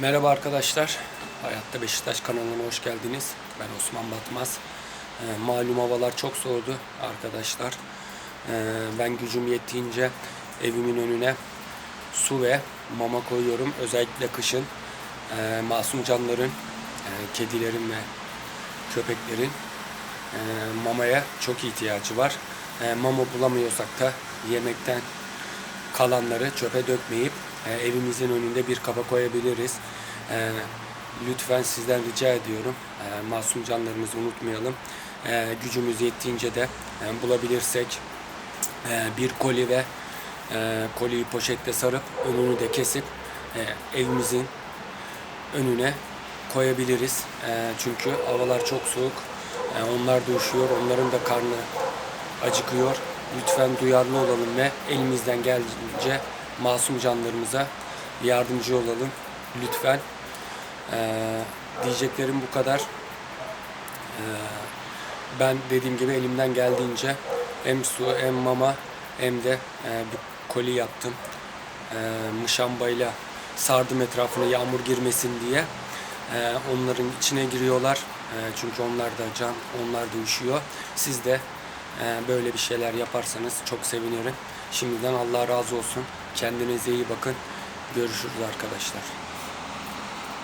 Merhaba arkadaşlar. Hayatta Beşiktaş kanalına hoş geldiniz. Ben Osman Batmaz. Ee, malum havalar çok soğudu arkadaşlar. Ee, ben gücüm yettiğince evimin önüne su ve mama koyuyorum. Özellikle kışın e, masum canların, e, kedilerin ve köpeklerin e, mamaya çok ihtiyacı var. E, mama bulamıyorsak da yemekten kalanları çöpe dökmeyip e, evimizin önünde bir kaba koyabiliriz. E, lütfen sizden rica ediyorum. E, masum canlarımızı unutmayalım. E, gücümüz yettiğince de e, bulabilirsek e, bir koli ve e, koliyi poşetle sarıp önünü de kesip e, evimizin önüne koyabiliriz. E, çünkü havalar çok soğuk. E, onlar da üşüyor. Onların da karnı acıkıyor. Lütfen duyarlı olalım ve elimizden geldiğince masum canlarımıza yardımcı olalım. Lütfen. E, diyeceklerim bu kadar. E, ben dediğim gibi elimden geldiğince hem su hem mama hem de e, bir koli yaptım. E, mışambayla sardım etrafına yağmur girmesin diye. E, onların içine giriyorlar. E, çünkü onlar da can, onlar da üşüyor. Siz de böyle bir şeyler yaparsanız çok sevinirim. Şimdiden Allah razı olsun. Kendinize iyi bakın. Görüşürüz arkadaşlar.